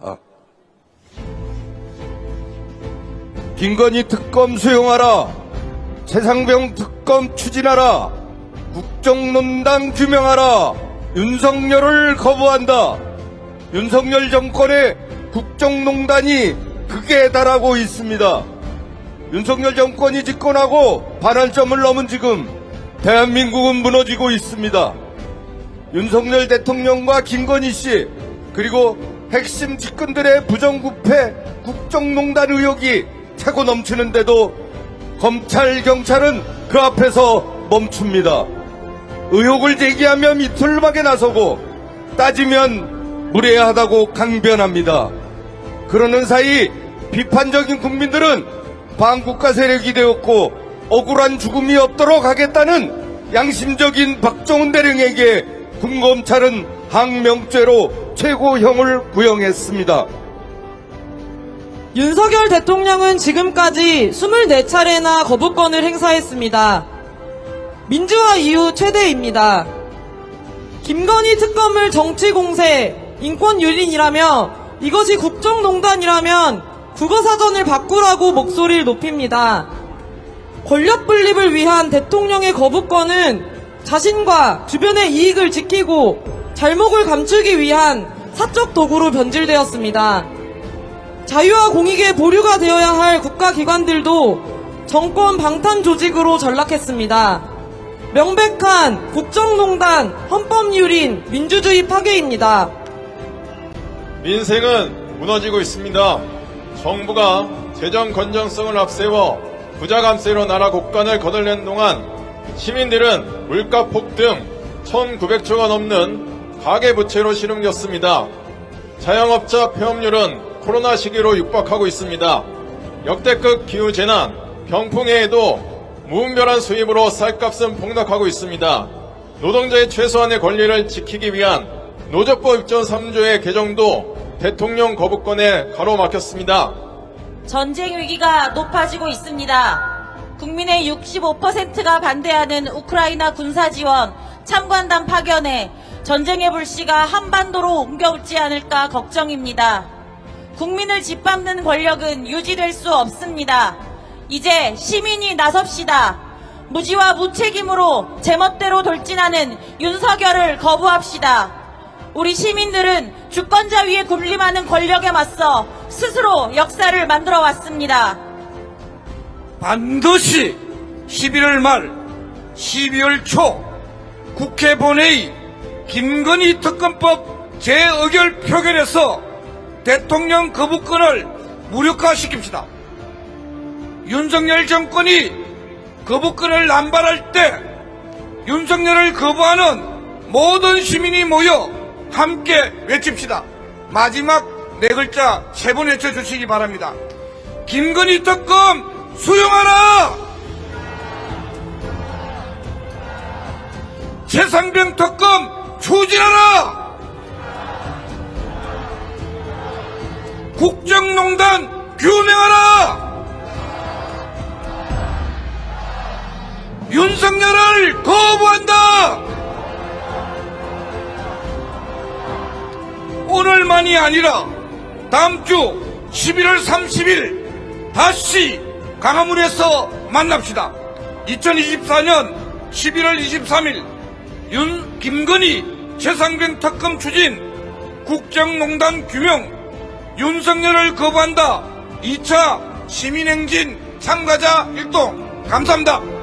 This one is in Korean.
아. 김건희 특검 수용하라. 최상병 특검 추진하라. 국정농단 규명하라. 윤석열을 거부한다. 윤석열 정권의 국정농단이 극에 달하고 있습니다. 윤석열 정권이 집권하고 반환점을 넘은 지금 대한민국은 무너지고 있습니다. 윤석열 대통령과 김건희 씨 그리고 핵심 직근들의 부정부패 국정농단 의혹이 차고 넘치는데도 검찰 경찰은 그 앞에서 멈춥니다. 의혹을 제기하면 이틀막에 나서고 따지면 무례하다고 강변합니다. 그러는 사이 비판적인 국민들은 반국가 세력이 되었고 억울한 죽음이 없도록 하겠다는 양심적인 박정훈 대령에게 군검찰은 항명죄로 최고형을 구형했습니다. 윤석열 대통령은 지금까지 24차례나 거부권을 행사했습니다. 민주화 이후 최대입니다. 김건희 특검을 정치 공세, 인권 유린이라며 이것이 국정농단이라면 국어사전을 바꾸라고 목소리를 높입니다. 권력 분립을 위한 대통령의 거부권은 자신과 주변의 이익을 지키고 잘목을 감추기 위한 사적 도구로 변질되었습니다. 자유와 공익의 보류가 되어야 할 국가기관들도 정권 방탄 조직으로 전락했습니다. 명백한 국정농단, 헌법유린, 민주주의 파괴입니다. 민생은 무너지고 있습니다. 정부가 재정 건전성을 앞세워 부자 감세로 나라 곳간을 거덜낸 동안 시민들은 물가 폭등 1,900조가 넘는 가계부채로 시름겼습니다. 자영업자 폐업률은 코로나 시기로 육박하고 있습니다. 역대급 기후재난, 병풍해에도 무분별한 수입으로 쌀값은 폭락하고 있습니다. 노동자의 최소한의 권리를 지키기 위한 노조법 입전 3조의 개정도 대통령 거부권에 가로막혔습니다. 전쟁 위기가 높아지고 있습니다. 국민의 65%가 반대하는 우크라이나 군사 지원, 참관단 파견에 전쟁의 불씨가 한반도로 옮겨오지 않을까 걱정입니다. 국민을 짓밟는 권력은 유지될 수 없습니다. 이제 시민이 나섭시다. 무지와 무책임으로 제멋대로 돌진하는 윤석열을 거부합시다. 우리 시민들은 주권자 위에 군림하는 권력에 맞서 스스로 역사를 만들어 왔습니다. 반드시 11월 말 12월 초 국회 본회의 김건희 특검법 재의결 표결에서 대통령 거부권을 무력화시킵시다. 윤석열 정권이 거부권을 남발할 때 윤석열을 거부하는 모든 시민이 모여 함께 외칩시다. 마지막 네 글자 세 번 외쳐주시기 바랍니다. 김건희 특검 수용하라! 최상병 특검 추진하라! 국정농단 규명하라! 윤석열을 거부한다! 오늘만이 아니라 다음 주 11월 30일 다시 강화문에서 만납시다. 2024년 11월 23일 윤 김건희 최상병 특검 추진 국정농단 규명 윤석열을 거부한다 2차 시민행진 참가자 일동 감사합니다.